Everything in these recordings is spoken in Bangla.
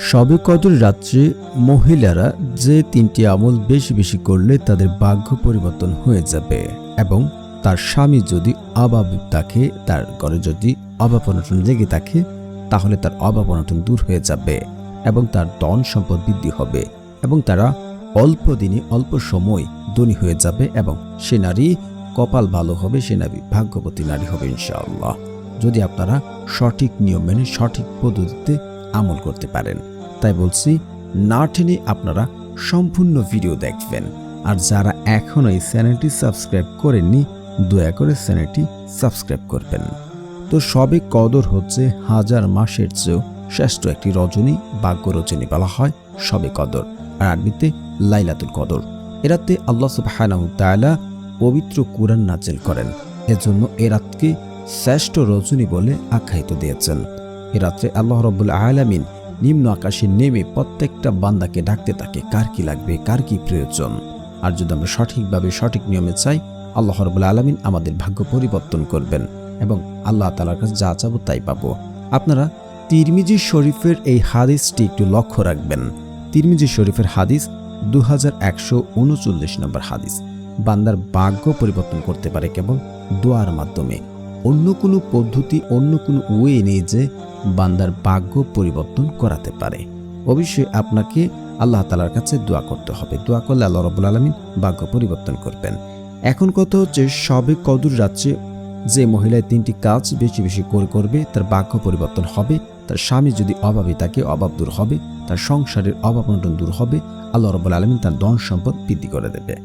সবে কদর রাত্রে মহিলারা যে তিনটি আমল বেশি বেশি করলে তাদের ভাগ্য পরিবর্তন হয়ে যাবে এবং তার স্বামী যদি অভাব থাকে, তার ঘরে যদি অভাব অনটন লেগে থাকে, তাহলে তার অভাব অনটন দূর হয়ে যাবে এবং তার ধন সম্পদ বৃদ্ধি হবে এবং তারা অল্প দিনে অল্প সময় ধনী হয়ে যাবে এবং সে নারী কপাল ভালো হবে, সে নারী ভাগ্যবতী নারী হবে ইনশাআল্লাহ। যদি আপনারা সঠিক নিয়ম মেনে সঠিক পদ্ধতিতে আমল করতে পারেন। তাই বলছি, না টেনে আপনারা সম্পূর্ণ ভিডিও দেখবেন। আর যারা এখনও এই চ্যানেলটি সাবস্ক্রাইব করেননি, দয়া করে চ্যানেলটি সাবস্ক্রাইব করবেন। তো সবে কদর হচ্ছে হাজার মাসের চেয়েও শ্রেষ্ঠ একটি রজনী ভাগ্য রজনী বলা হয় সবে কদর। আর আরবিতে লাইলাতুল কদর। এরাতে আল্লাহ সুবহানাহু তাআলা পবিত্র কুরআন নাজিল করেন। এজন্য এ রাতকে শ্রেষ্ঠ রজনী বলে আখ্যায়িত দিয়েছেন। এ রাত্রে আল্লাহ রব্বুল আলামিন নিম্ন আকাশে নেমে প্রত্যেকটা বান্দাকে ডাকতে থাকে, কার কি লাগবে, কার কি প্রয়োজন? আর যদি আমরা সঠিকভাবে সঠিক নিয়মে চাই, আল্লাহ রব্বুল আলামিন আমাদের ভাগ্য পরিবর্তন করবেন এবং আল্লাহ তালার কাছে যা চাবো তাই পাবো। আপনারা তিরমিজি শরীফের এই হাদিসটি একটু লক্ষ্য রাখবেন। তিরমিজি শরীফের হাদিস দু হাজার একশো উনচল্লিশ নম্বর হাদিস। বান্দার ভাগ্য পরিবর্তন করতে পারে কেবল দোয়ার মাধ্যমে। অন্য কোনো পদ্ধতি, অন্য কোনো ওয়ে নিয়ে যে বান্দার ভাগ্য পরিবর্তন করাতে পারে। অবশ্যই আপনাকে আল্লাহ তালার কাছে দোয়া করতে হবে। দোয়া করলে আল্লাহ রবুল আলমিন ভাগ্য পরিবর্তন করবেন। এখন কথা হচ্ছে, সবে কদুর রাত্রে যে মহিলায় তিনটি কাজ বেশি বেশি করে করবে, তার ভাগ্য পরিবর্তন হবে। তার স্বামী যদি অভাবে থাকে, অভাব দূর হবে। তার সংসারের অভাব অনটন দূর হবে। আল্লাহ রবুল আলমিন তার ধন সম্পদ বৃদ্ধি করে দেবে।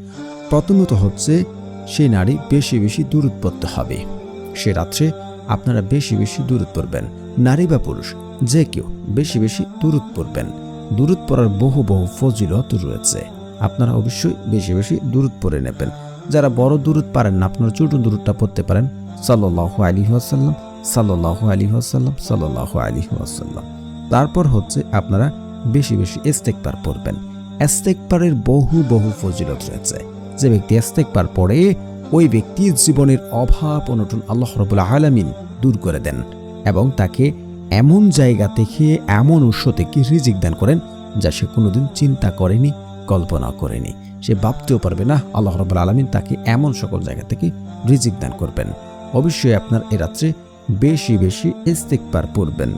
প্রথমত হচ্ছে, সেই নারী বেশি বেশি দূরত পড়তে হবে। সে রাত্রে আপনারা বেশি বেশি দূরত পড়বেন। নারী বা পুরুষ, যে কেউ বেশি বেশি দূরত পড়বেন। দূরত পড়ার বহু বহু ফজিলত রয়েছে। আপনারা অবশ্যই বেশি বেশি দূরত পড়ে নেবেন। যারা বড় দূরত পারেন না, আপনারা ছোট দূরতটা পড়তে পারেন। সাল্লাহ আলী আসাল্লাম সাল্লাহ আলী আসাল্লাম সাল্লাহ আলী আসাল্লাম তারপর হচ্ছে আপনারা বেশি বেশি এস্তেকবার পড়বেন। এস্তেকবারের বহু বহু ফজিলত রয়েছে। যে ব্যক্তি এস্তেকবার পড়ে ওই ব্যক্তির জীবনের অভাব অনটন আল্লাহ রবুল্লা আলামিন দূর করে দেন এবং তাকে এমন জায়গা থেকে, এমন উৎস থেকে রিজিক দান করেন যা সে কোনোদিন চিন্তা করেনি কল্পনা করেনি। সে ভাবতেও পারবে না, আল্লাহ রবুল আলমিন তাকে এমন সকল জায়গা থেকে রিজিক দান করবেন। অবশ্যই আপনার এ রাত্রে বেশি বেশি ইস্তেকবার পড়বেন।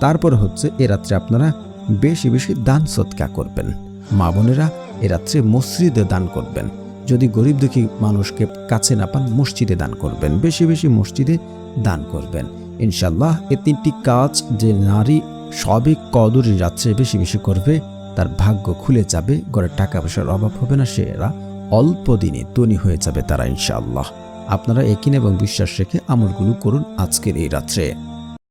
তারপর হচ্ছে এ রাত্রে আপনারা বেশি বেশি দান সৎকা করবেন। মা বোনেরা এ রাত্রে মসজিদে দান করবেন। যদি গরিব দুঃখী মানুষকে কাছে না পান, মসজিদে দান করবেন। বেশি বেশি মসজিদে দান করবেন। ইনশাল্লাহ এ তিনটি কাজ যে নারী সবে কদরি রাত্রে বেশি বেশি করবে, তার ভাগ্য খুলে যাবে, ঘরে টাকা পয়সার অভাব হবে না সে এরা অল্প দিনে ধনী হয়ে যাবে তারা ইনশাআল্লাহ। আপনারা একিন এবং বিশ্বাস রেখে আমলগুলো করুন আজকের এই রাত্রে।